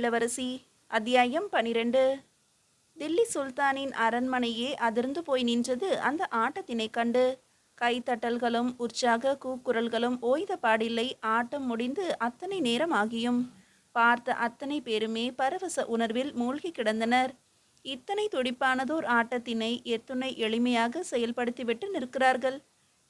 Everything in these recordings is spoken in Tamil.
இளவரசி. அத்தியாயம் பனிரெண்டு. தில்லி சுல்தானின் அரண்மனையே அதிர்ந்து போய் நின்றது அந்த ஆட்டத்தினை கண்டு. கைத்தட்டல்களும் உற்சாக கூக்குரல்களும் ஓய்த பாடில்லை. ஆட்டம் முடிந்து அத்தனை நேரம் ஆகியும் பார்த்த அத்தனை பேருமே பரவச உணர்வில் மூழ்கி கிடந்தனர். இத்தனை துடிப்பானதோர் ஆட்டத்தினை எத்துணை எளிமையாக செயல்படுத்திவிட்டு நிற்கிறார்கள்.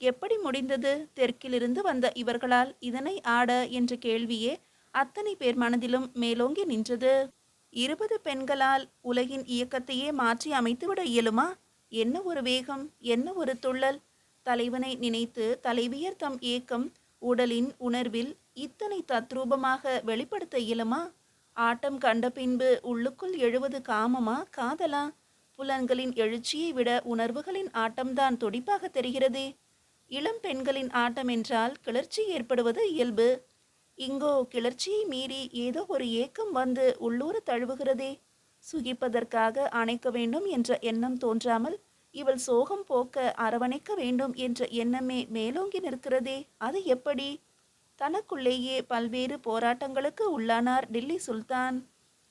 எப்படி முடிந்தது? தெற்கிலிருந்து வந்த இவர்களால் இதனை ஆட என்ற கேள்வியே அத்தனை பேர் மனதிலும் மேலோங்கி நின்றது. இருபது பெண்களால் உலகின் இயக்கத்தையே மாற்றி அமைத்துவிட இயலுமா? என்ன ஒரு வேகம் என்ன ஒரு துள்ளல்? தலைவனை நினைத்து தலைவியர் தம் ஏக்கம் உடலின் உணர்வில் இத்தனை தத்ரூபமாக வெளிப்படுத்த இயலுமா? ஆட்டம் கண்ட பின்பு உள்ளுக்குள் எழுவது காமமா காதலா? புலன்களின் எழுச்சியை விட உணர்வுகளின் ஆட்டம்தான் துடிப்பாக தெரிகிறதே. இளம் பெண்களின் ஆட்டம் என்றால் கிளர்ச்சி ஏற்படுவது இயல்பு. இங்கோ கிளர்ச்சியை மீறி ஏதோ ஒரு ஏக்கம் வந்து உள்ளூர தழுவுகிறதே. சுகிப்பதற்காக அணைக்க வேண்டும் என்ற எண்ணம் தோன்றாமல் இவள் சோகம் போக்க அரவணைக்க வேண்டும் என்ற எண்ணமே மேலோங்கி நிற்கிறதே. அது எப்படி? தனக்குள்ளேயே பல்வேறு போராட்டங்களுக்கு உள்ளானார் டில்லி சுல்தான்.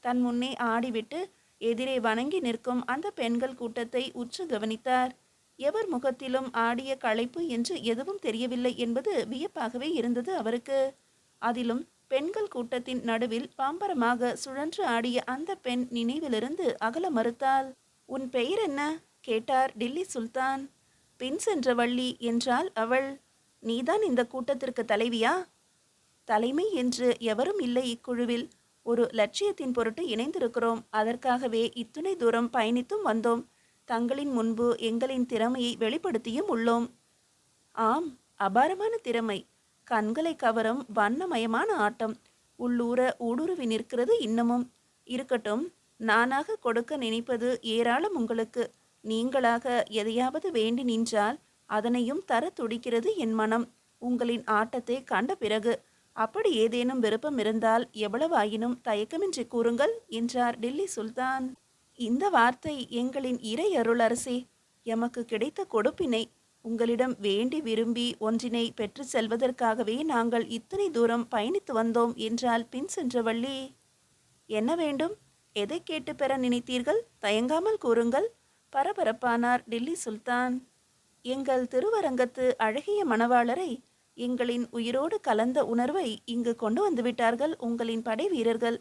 தன் முன்னே ஆடிவிட்டு எதிரே வணங்கி நிற்கும் அந்த பெண்கள் கூட்டத்தை உற்று கவனித்தார். எவர் முகத்திலும் ஆடிய களைப்பு என்று எதுவும் தெரியவில்லை என்பது வியப்பாகவே இருந்தது அவருக்கு. அதிலும் பெண்கள் கூட்டத்தின் நடுவில் பாம்பரமாக சுழன்று ஆடிய அந்த பெண் நினைவிலிருந்து அகல மறுத்தாள். உன் பெயர் என்ன? கேட்டார் டில்லி சுல்தான். பின் சென்ற வள்ளி என்றாள் அவள். நீதான் இந்த கூட்டத்திற்கு தலைவியா? தலைமை என்று எவரும் இல்லை இக்குழுவில். ஒரு லட்சியத்தின் பொருட்டு இணைந்திருக்கிறோம். அதற்காகவே இத்துணை தூரம் பயணித்தும் வந்தோம். தங்களின் முன்பு எங்களின் திறமையை வெளிப்படுத்தியும் உள்ளோம். ஆம் அபாரமான திறமை. கண்களை கவரும் வண்ணமயமான ஆட்டம். உள்ளூர ஊடுருவி நிற்கிறது இன்னமும். இருக்கட்டும் நானாக கொடுக்க நினைப்பது ஏராளம் உங்களுக்கு. நீங்களாக எதையாவது வேண்டி நின்றால் அதனையும் தர துடிக்கிறது என் மனம். உங்களின் ஆட்டத்தை கண்ட பிறகு அப்படி ஏதேனும் விருப்பம் இருந்தால் எவ்வளவாயினும் தயக்கமின்றி கூறுங்கள் என்றார் டில்லி சுல்தான். இந்த வார்த்தை எங்களின் இறை அருளரசே எமக்கு கிடைத்த கொடுப்பினை உங்களிடம் வேண்டி விரும்பி ஒன்றினை பெற்று செல்வதற்காகவே நாங்கள் இத்தனை தூரம் பயணித்து வந்தோம் என்றால் பின் சென்ற வள்ளி என்ன வேண்டும்? எதை கேட்டு பெற நினைத்தீர்கள்? தயங்காமல் கூறுங்கள் பரபரப்பானார் டில்லி சுல்தான். எங்கள் திருவரங்கத்து அழகிய மணவாளரை எங்களின் உயிரோடு கலந்த உணர்வை இங்கு கொண்டு வந்துவிட்டார்கள் உங்களின் படை வீரர்கள்.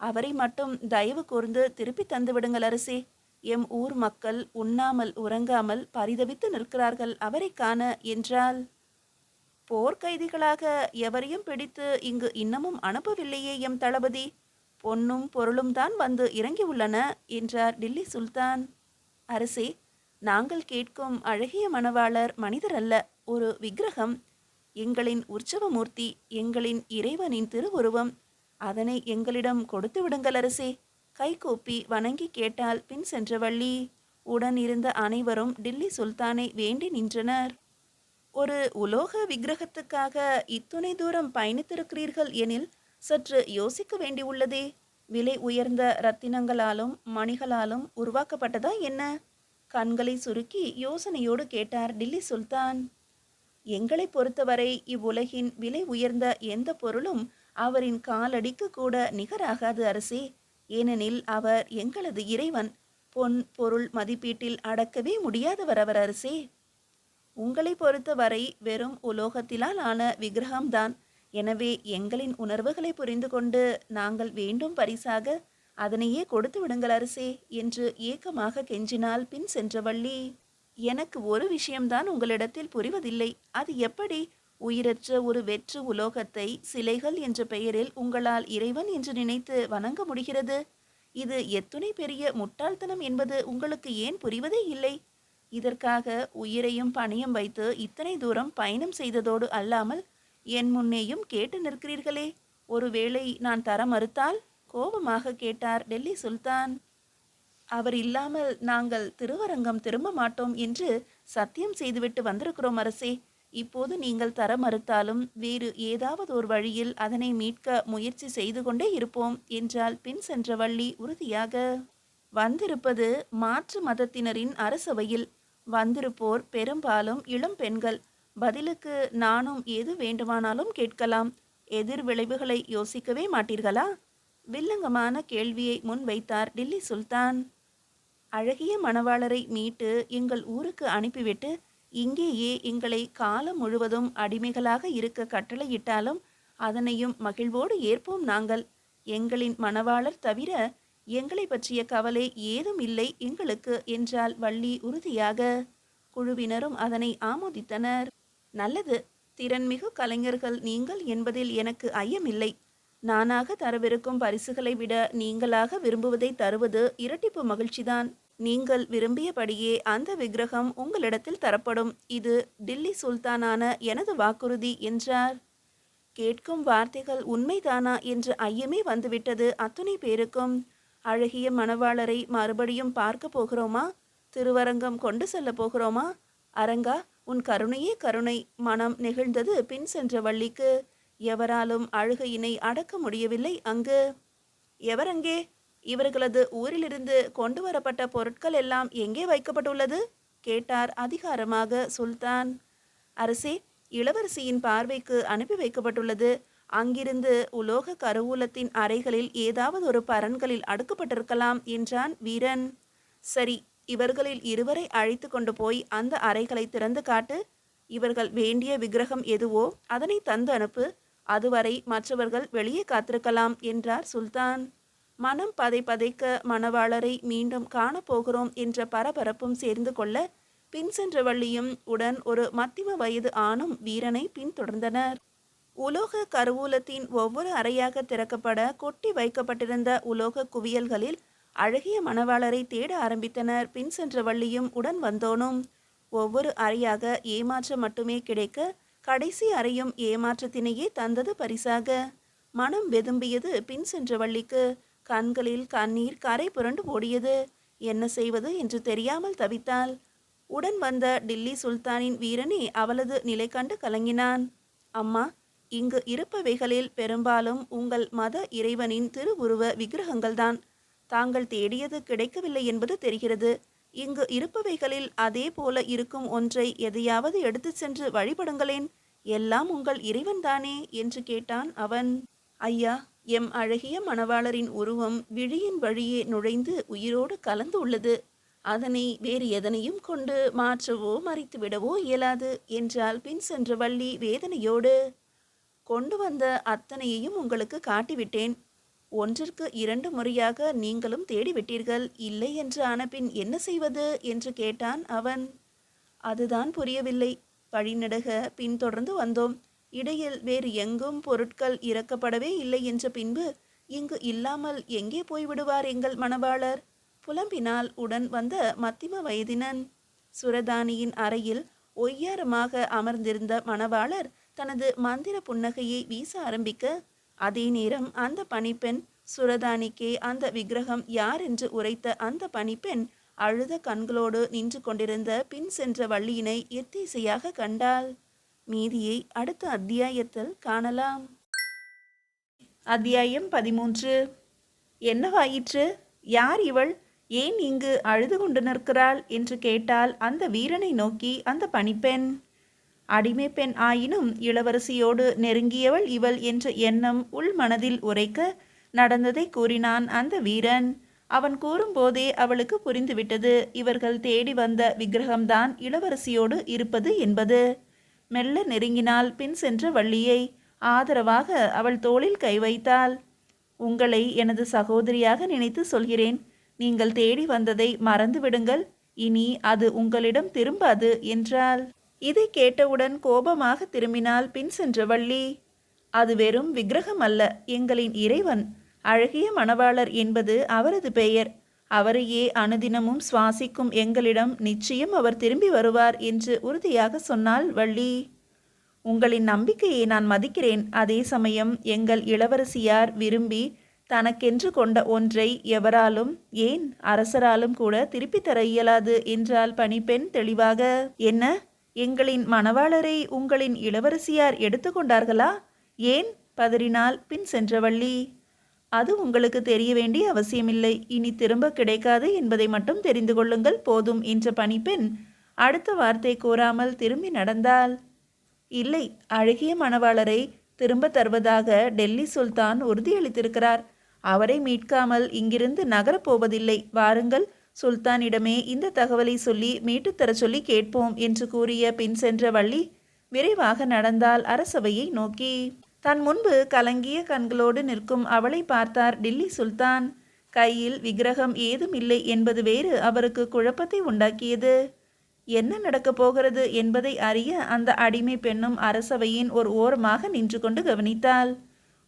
அவரை மட்டும் தயவு கூர்ந்து திருப்பி தந்துவிடுங்கள் அரசே. எம் ஊர் மக்கள் உண்ணாமல் உறங்காமல் பரிதவித்து நிற்கிறார்கள் அவரை காண என்றால்? போர்க்கைதிகளாக எவரையும் பிடித்து இங்கு இன்னமும் அனுப்பவில்லையே எம் தளபதி. பொன்னும் பொருளும் தான் வந்து இறங்கியுள்ளன என்றார் டில்லி சுல்தான். அரசே நாங்கள் கேட்கும் அழகிய மணவாளர் மனிதர் அல்ல ஒரு விக்கிரகம். எங்களின் உற்சவமூர்த்தி எங்களின் இறைவனின் திருவுருவம். அதனை எங்களிடம் கொடுத்து விடுங்கள் அரசே கைகூப்பி வணங்கி கேட்டால் பின் சென்ற வள்ளி உடன் இருந்த அனைவரும் டில்லி சுல்தானை வேண்டி நின்றனர். ஒரு உலோக விக்கிரகத்துக்காக இத்துணை தூரம் பயணித்திருக்கிறீர்கள் எனில் சற்று யோசிக்க வேண்டியுள்ளதே. விலை உயர்ந்த ரத்தினங்களாலும் மணிகளாலும் உருவாக்கப்பட்டதா என்ன? கண்களை சுருக்கி யோசனையோடு கேட்டார் டில்லி சுல்தான். எங்களை பொறுத்தவரை இவ்வுலகின் விலை உயர்ந்த எந்த பொருளும் அவரின் காலடிக்கு கூட நிகராகாது அரசே. ஏனெனில் அவர் எங்களது இறைவன். பொன் பொருள் மதிப்பீட்டில் அடக்கவே முடியாதவர் அவர் அரசே. உங்களை பொறுத்தவரை வெறும் உலோகத்திலால் ஆன விக்கிரகம்தான். எனவே எங்களின் உணர்வுகளை புரிந்து கொண்டு நாங்கள் வேண்டும் பரிசாக. அதனையே கொடுத்து விடுங்கள் அரசே என்று ஏக்கமாக கெஞ்சினால் பின் சென்ற வள்ளி எனக்கு ஒரு விஷயம்தான் உங்களிடத்தில் புரிவதில்லை. அது எப்படி? உயிரற்ற ஒரு வெற்று உலோகத்தை சிலைகள் என்ற பெயரில் உங்களால் இறைவன் என்று நினைத்து வணங்க முடிகிறது? இது எத்துணை பெரிய முட்டாள்தனம் என்பது உங்களுக்கு ஏன் புரிவதே இல்லை? இதற்காக உயிரையும் பணியும் வைத்து இத்தனை தூரம் பயணம் செய்ததோடு அல்லாமல் என் முன்னேயும் கேட்டு நிற்கிறீர்களே. ஒருவேளை நான் தர மறுத்தால்? கோபமாக கேட்டார் டெல்லி சுல்தான். அவர் இல்லாமல் நாங்கள் திருவரங்கம் திரும்ப மாட்டோம் என்று சத்தியம் செய்துவிட்டு வந்திருக்கிறோம் அரசே. இப்போது நீங்கள் தர மறுத்தாலும் வேறு ஏதாவது ஒரு வழியில் அதனை மீட்க முயற்சி செய்து கொண்டே இருப்போம் என்றால் பின் சென்ற வள்ளி உறுதியாக. வந்திருப்பது மாற்று மதத்தினரின் அரசவையில். வந்திருப்போர் பெரும்பாலும் இளம் பெண்கள். பதிலுக்கு நானும் எது வேண்டுமானாலும் கேட்கலாம். எதிர் விளைவுகளை யோசிக்கவே மாட்டீர்களா? வில்லங்கமான கேள்வியை முன்வைத்தார் டில்லி சுல்தான். அழகிய மணவாளரை மீட்டு எங்கள் ஊருக்கு அனுப்பிவிட்டு இங்கேயே எங்களை காலம் முழுவதும் அடிமைகளாக இருக்க கட்டளையிட்டாலும் அதனையும் மகிழ்வோடு ஏற்போம் நாங்கள். எங்களின் மணவாளர் தவிர எங்களை பற்றிய கவலை ஏதும் இல்லை எங்களுக்கு என்றால் வள்ளி உறுதியாக. குழுவினரும் அதனை ஆமோதித்தனர். நல்லது திறன்மிகு கலைஞர்கள் நீங்கள் என்பதில் எனக்கு ஐயமில்லை. நானாக தரவிருக்கும் பரிசுகளை விட நீங்களாக விரும்புவதை தருவது இரட்டிப்பு மகிழ்ச்சிதான். நீங்கள் விரும்பியபடியே அந்த விக்கிரகம் உங்களிடத்தில் தரப்படும். இது டில்லி சுல்தானான எனது வாக்குறுதி என்றார். கேட்கும் வார்த்தைகள் உண்மைதானா என்ற ஐயமே வந்துவிட்டது அத்துணை பேருக்கும். அழகிய மணவாளரை மறுபடியும் பார்க்க போகிறோமா? திருவரங்கம் கொண்டு செல்ல போகிறோமா? அரங்கா உன் கருணையே கருணை. மனம் நெகிழ்ந்தது பின் சென்ற வள்ளிக்கு. எவராலும் அழுகையினை அடக்க முடியவில்லை அங்கு. எவரங்கே இவர்களது ஊரிலிருந்து கொண்டு வரப்பட்ட பொருட்கள் எல்லாம் எங்கே வைக்கப்பட்டுள்ளது? கேட்டார் அதிகாரமாக சுல்தான். அரசே இளவரசியின் பார்வைக்கு அனுப்பி வைக்கப்பட்டுள்ளது. அங்கிருந்து உலோக கருவூலத்தின் அறைகளில் ஏதாவது ஒரு பரன்களில் அடுக்கப்பட்டிருக்கலாம் என்றான் வீரன். சரி இவர்களில் இருவரை அழைத்து கொண்டு போய் அந்த அறைகளை திறந்து காட்டு. இவர்கள் வேண்டிய விக்கிரகம் எதுவோ அதனை தந்து அனுப்பு. அதுவரை மற்றவர்கள் வெளியே காத்திருக்கலாம் என்றார் சுல்தான். மனம் பதை பதைக்க மணவாளரை மீண்டும் காணப்போகிறோம் என்ற பரபரப்பும் சேர்ந்து கொள்ள பின் சென்ற வள்ளியும் உடன் ஒரு மத்திம வயது ஆணும் வீரனை பின்தொடர்ந்தனர். உலோக கருவூலத்தின் ஒவ்வொரு அறையாக திறக்கப்பட கொட்டி வைக்கப்பட்டிருந்த உலோக குவியல்களில் அழகிய மணவாளரை தேட ஆரம்பித்தனர். பின் சென்ற வள்ளியும் உடன் வந்தோனும். ஒவ்வொரு அறையாக ஏமாற்றம் மட்டுமே கிடைக்க கடைசி அறையும் ஏமாற்றத்தினையே தந்தது பரிசாக. மனம் வெதும்பியது பின் சென்ற வள்ளிக்கு. கண்களில் கண்ணீர் கரை புரண்டு ஓடியது. என்ன செய்வது? என்று தெரியாமல் தவித்தாள். உடன் வந்த டில்லி சுல்தானின் வீரனே அவளது நிலை கண்டு கலங்கினான். அம்மா இங்கு இருப்பவைகளில் பெரும்பாலும் உங்கள் மத இறைவனின் திருவுருவ விக்கிரகங்கள்தான். தாங்கள் தேடியது கிடைக்கவில்லை என்பது தெரிகிறது. இங்கு இருப்பவைகளில் அதே போல இருக்கும் ஒன்றை எதையாவது எடுத்துச் சென்று வழிபடுங்களேன். எல்லாம் உங்கள் இறைவன்தானே? என்று கேட்டான் அவன். ஐயா எம் அழகிய மணவாளரின் உருவம் விழியின் வழியே நுழைந்து உயிரோடு கலந்து உள்ளது அதனை வேறு எதனையும் கொண்டு மாற்றவோ மறைத்துவிடவோ இயலாது என்றால் பின் சென்ற வள்ளி வேதனையோடு கொண்டு வந்த அத்தனையையும் உங்களுக்கு காட்டிவிட்டேன். ஒன்றிற்கு இரண்டு முறையாக நீங்களும் தேடிவிட்டீர்கள். இல்லை என்று ஆனபின் என்ன செய்வது? என்று கேட்டான் அவன். அதுதான் புரியவில்லை. வழிநடக பின்தொடர்ந்து வந்தோம். இடையில் வேறு எங்கும் பொருட்கள் இறக்கப்படவே இல்லை என்ற பின்பு இங்கு இல்லாமல் எங்கே போய்விடுவார் எங்கள் மணவாளர்? புலம்பினால் உடன் வந்த மத்திம வயதினன். சுரதானியின் அறையில் ஒய்யாரமாக அமர்ந்திருந்த மணவாளர் தனது மந்திர புன்னகையை வீச ஆரம்பிக்க அதே நேரம் அந்த பணிப்பெண் சுரதானிக்கே அந்த விக்கிரகம் யார் என்று உரைத்த அந்த பணிப்பெண் அழுத கண்களோடு நின்று கொண்டிருந்த பின் சென்ற வள்ளியினை எத்தீசையாக கண்டாள். மீதியை அடுத்த அத்தியாயத்தில் காணலாம். அத்தியாயம் பதிமூன்று. என்னவாயிற்று? யார் இவள்? ஏன் இங்கு அழுது கொண்டு நிற்கிறாள்? என்று கேட்டால் அந்த வீரனை நோக்கி அந்த பணிப்பெண். அடிமை பெண் ஆயினும் இளவரசியோடு நெருங்கியவள் இவள் என்ற எண்ணம் உள் மனதில் உரைக்க நடந்ததை கூறினான் அந்த வீரன். அவன் கூறும்போதே அவளுக்கு புரிந்துவிட்டது. இவர்கள் தேடி வந்த விக்கிரகம்தான் இளவரசியோடு இருப்பது என்பது. மெல்ல நெருங்கினால் பின் சென்ற வள்ளியை ஆதரவாக அவள் தோளில் கை வைத்தாள். உங்களை எனது சகோதரியாக நினைத்து சொல்கிறேன். நீங்கள் தேடி வந்ததை மறந்து விடுங்கள். இனி அது உங்களிடம் திரும்பாது என்றாள். இதை கேட்டவுடன் கோபமாக திரும்பினால் பின் சென்ற வள்ளி அது வெறும் விக்கிரகம் அல்ல. எங்களின் இறைவன் அழகிய மணவாளர் என்பது அவரது பெயர். அவரையே அனுதினமும் சுவாசிக்கும் எங்களிடம் நிச்சயம் அவர் திரும்பி வருவார் என்று உறுதியாக சொன்னால் வள்ளி. உங்களின் நம்பிக்கையை நான் மதிக்கிறேன். அதே சமயம் எங்கள் இளவரசியார் விரும்பி தனக்கென்று கொண்ட ஒன்றை எவராலும் ஏன் அரசராலும் கூட திருப்பி தர இயலாது என்றால் பணிப்பெண் தெளிவாக. என்ன? எங்களின் மணவாளரை உங்களின் இளவரசியார் எடுத்துக்கொண்டார்களா ஏன்? பதறினால் பின் சென்றவள்ளி அது உங்களுக்கு தெரிய வேண்டிய அவசியமில்லை. இனி திரும்ப கிடைக்காது என்பதை மட்டும் தெரிந்து கொள்ளுங்கள். போதும் என்ற பணிப்பெண் அடுத்த வார்த்தை கூறாமல் திரும்பி நடந்தாள் இல்லை அழகிய மணவாளரை திரும்ப தருவதாக டெல்லி சுல்தான் உறுதியளித்திருக்கிறார். அவரை மீட்காமல் இங்கிருந்து நகரப் போவதில்லை வாருங்கள் சுல்தானிடமே இந்த தகவலை சொல்லி மீட்டுத் சொல்லி கேட்போம் என்று கூறிய பின் சென்ற வள்ளி விரைவாக நடந்தால் அரசவையை நோக்கி தன் முன்பு கலங்கிய கண்களோடு நிற்கும் அவளை பார்த்தார் டில்லி சுல்தான். கையில் விக்கிரகம் ஏதும் இல்லை என்பது வேறு அவருக்கு குழப்பத்தை உண்டாக்கியது. என்ன நடக்கப் போகிறது என்பதை அறிய அந்த அடிமை பெண்ணும் அரசவையின் ஒரு ஓரமாக நின்று கொண்டு கவனித்தாள்.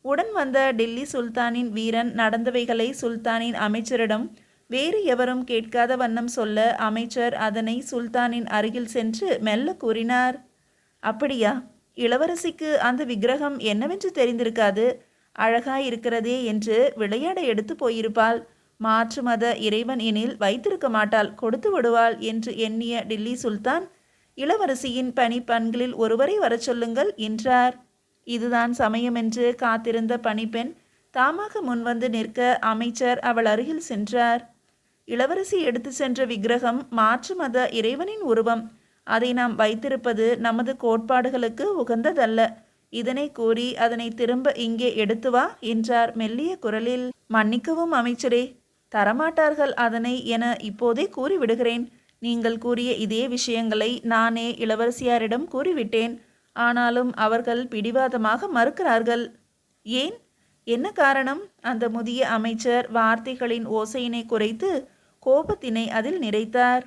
உடன் வந்த டெல்லி சுல்தானின் வீரன் நடந்தவைகளை சுல்தானின் அமைச்சரிடம் வேறு எவரும் கேட்காத வண்ணம் சொல்ல அமைச்சர் அதனை சுல்தானின் அருகில் சென்று மெல்ல கூறினார். அப்படியா? இளவரசிக்கு அந்த விக்கிரகம் என்னவென்று தெரிந்திருக்காது? அழகாய் இருக்கிறதே என்று விளையாட எடுத்து போயிருப்பாள். மாற்று மத இறைவன் எனில் வைத்திருக்க மாட்டாள். கொடுத்து விடுவாள் என்று எண்ணிய டில்லி சுல்தான் இளவரசியின் பணி பண்களில் ஒருவரை வரச் சொல்லுங்கள் என்றார். இதுதான் சமயம் என்று காத்திருந்த பணிப்பெண் தாமாக முன்வந்து நிற்க அமைச்சர் அவள் அருகில் சென்றார். இளவரசி எடுத்து சென்ற விக்கிரகம் மாற்று மத இறைவனின் உருவம். அதை நாம் வைத்திருப்பது நமது கோட்பாடுகளுக்கு உகந்ததல்ல. இதனை கூறி அதனை திரும்ப இங்கே எடுத்து வா என்றார் மெல்லிய குரலில். மன்னிக்கவும் அமைச்சரே தரமாட்டார்கள் அதனை என இப்போதே கூறிவிடுகிறேன். நீங்கள் கூறிய இதே விஷயங்களை நானே இளவரசியாரிடம் கூறிவிட்டேன். ஆனாலும் அவர்கள் பிடிவாதமாக மறுக்கிறார்கள். ஏன்? என்ன காரணம்? அந்த முதிய அமைச்சர் வார்த்தைகளின் ஓசையினை குறைத்து கோபத்தினை அதில் நிறைத்தார்.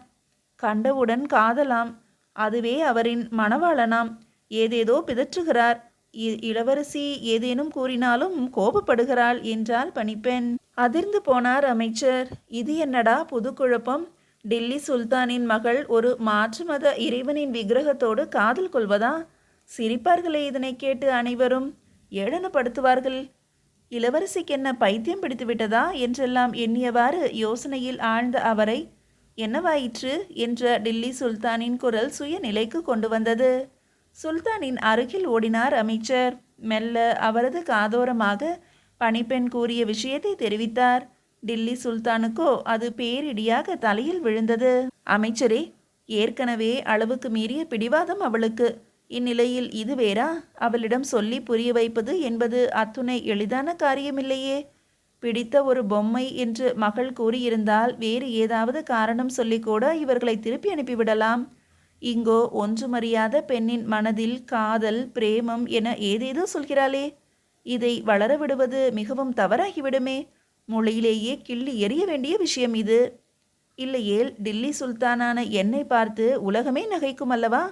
கண்டவுடன் காதலாம். அதுவே அவரின் மணவாளனாம். ஏதேதோ பிதற்றுகிறார். இ- இளவரசி ஏதேனும் கூறினாலும் கோபப்படுகிறாள் என்றால் பணிப்பெண். அதிர்ந்து போனார் அமைச்சர். இது என்னடா புது குழப்பம்? டில்லி சுல்தானின் மகள் ஒரு மாற்று மத இறைவனின் விக்கிரகத்தோடு காதல் கொள்வதா? சிரிப்பார்களே இதனை கேட்டு அனைவரும். ஏளனப்படுத்துவார்கள். இளவரசிக்கு என்ன பைத்தியம் பிடித்து விட்டதா என்றெல்லாம் எண்ணியவாறு யோசனையில் ஆழ்ந்த அவரை என்னவாயிற்று? என்ற டில்லி சுல்தானின் குரல் சுய நிலைக்கு கொண்டு வந்தது. சுல்தானின் அருகில் ஓடினார் அமைச்சர். மெல்ல அவரது காதோரமாக பணிப்பெண் கூறிய விஷயத்தை தெரிவித்தார். டில்லி சுல்தானுக்கோ அது பேரிடியாக தலையில் விழுந்தது. அமைச்சரே ஏற்கனவே அளவுக்கு மீறிய பிடிவாதம் அவளுக்கு. இந்நிலையில் இது வேறா? அவளிடம் சொல்லி புரிய வைப்பது என்பது அத்துணை எளிதான காரியமில்லையே. பிடித்த ஒரு பொம்மை என்று மகள் கூறியிருந்தால் வேறு ஏதாவது காரணம் சொல்லிக்கூட இவர்களை திருப்பி அனுப்பிவிடலாம். இங்கோ ஒன்றுமறியாத பெண்ணின் மனதில் காதல் பிரேமம் என ஏதேதோ சொல்கிறாளே. இதை வளரவிடுவது மிகவும் தவறாகிவிடுமே. மொழியிலேயே கிள்ளி எறிய வேண்டிய விஷயம் இது. இல்லையேல் டில்லி சுல்தானான என்னை பார்த்து உலகமே நகைக்கும் அல்லவா?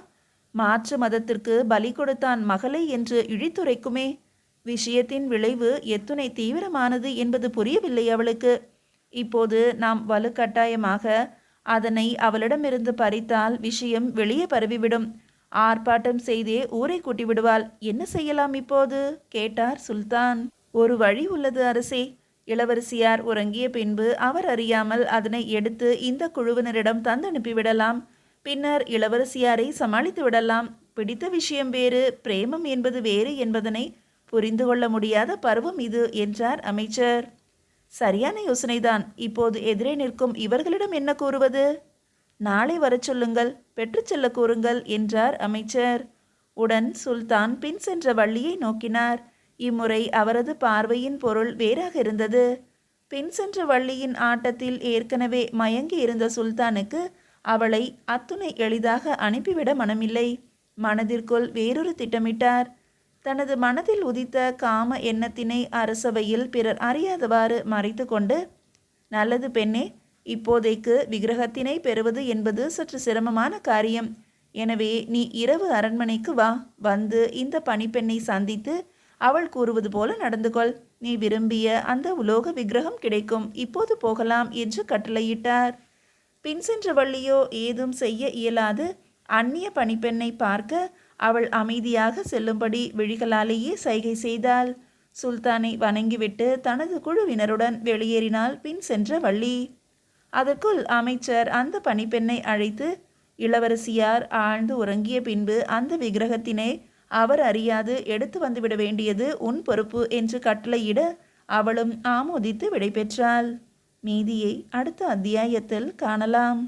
மாற்று மதத்திற்கு பலி கொடுத்தான் மகளை என்று இழித்துரைக்குமே. விஷயத்தின் விளைவு எத்துணை தீவிரமானது என்பது புரியவில்லை அவளுக்கு. இப்போது நாம் வலுக்கட்டாயமாக அதனை அவளிடமிருந்து பறித்தால் விஷயம் வெளியே பரவிவிடும். ஆர்ப்பாட்டம் செய்தே ஊரை கூட்டி விடுவாள் என்ன செய்யலாம் இப்போது? கேட்டார் சுல்தான். ஒரு வழி உள்ளது அரசே. இளவரசியார் உறங்கிய பின்பு அவர் அறியாமல் அதனை எடுத்து இந்த குழுவினரிடம் தந்து அனுப்பிவிடலாம் பின்னர் இளவரசியாரை சமாளித்து விடலாம் பிடித்த விஷயம் வேறு பிரேமம் என்பது வேறு என்பதனை புரிந்து கொள்ள முடியாத பருவம் இது என்றார் அமைச்சர். சரியான யோசனைதான். இப்போது எதிரே நிற்கும் இவர்களிடம் என்ன கூறுவது? நாளை வரச் சொல்லுங்கள் பெற்று செல்ல கூறுங்கள் என்றார் அமைச்சர். உடன் சுல்தான் பின் சென்ற வள்ளியை நோக்கினார். இம்முறை அவரது பார்வையின் பொருள் வேறாக இருந்தது. பின் சென்ற வள்ளியின் ஆட்டத்தில் ஏற்கனவே மயங்கி இருந்த சுல்தானுக்கு அவளை அத்துணை எளிதாக அனுப்பிவிட மனமில்லை. மனதிற்குள் வேறொரு திட்டமிட்டார். தனது மனதில் உதித்த காம எண்ணத்தினை அரசவையில் பிறர் அறியாதவாறு மறைத்து கொண்டு நல்லது பெண்ணே இப்போதைக்கு விக்கிரகத்தினை பெறுவது என்பது சற்று சிரமமான காரியம். எனவே நீ இரவு அரண்மனைக்கு வா வந்து இந்த பணிப்பெண்ணை சந்தித்து அவள் கூறுவது போல நடந்து கொள் நீ விரும்பிய அந்த உலோக விக்கிரகம் கிடைக்கும். இப்போது போகலாம் என்று கட்டளையிட்டார். பின் சென்ற வள்ளியோ ஏதும் செய்ய இயலாது. அந்நிய பணிப்பெண்ணை பார்க்க அவள் அமைதியாக செல்லும்படி விழிகளாலேயே சைகை செய்தாள். சுல்தானை வணங்கிவிட்டு தனது குழுவினருடன் வெளியேறினாள் பின் சென்ற வள்ளி. அதற்குள் அமைச்சர் அந்த பணிப்பெண்ணை அழைத்து இளவரசியார் ஆழ்ந்து உறங்கிய பின்பு அந்த விக்கிரகத்தினை அவர் அறியாது எடுத்து வந்துவிட வேண்டியது உன் பொறுப்பு என்று கட்டளையிட அவளும் ஆமோதித்து விடைபெற்றாள். மீதியை அடுத்த அத்தியாயத்தில் காணலாம்.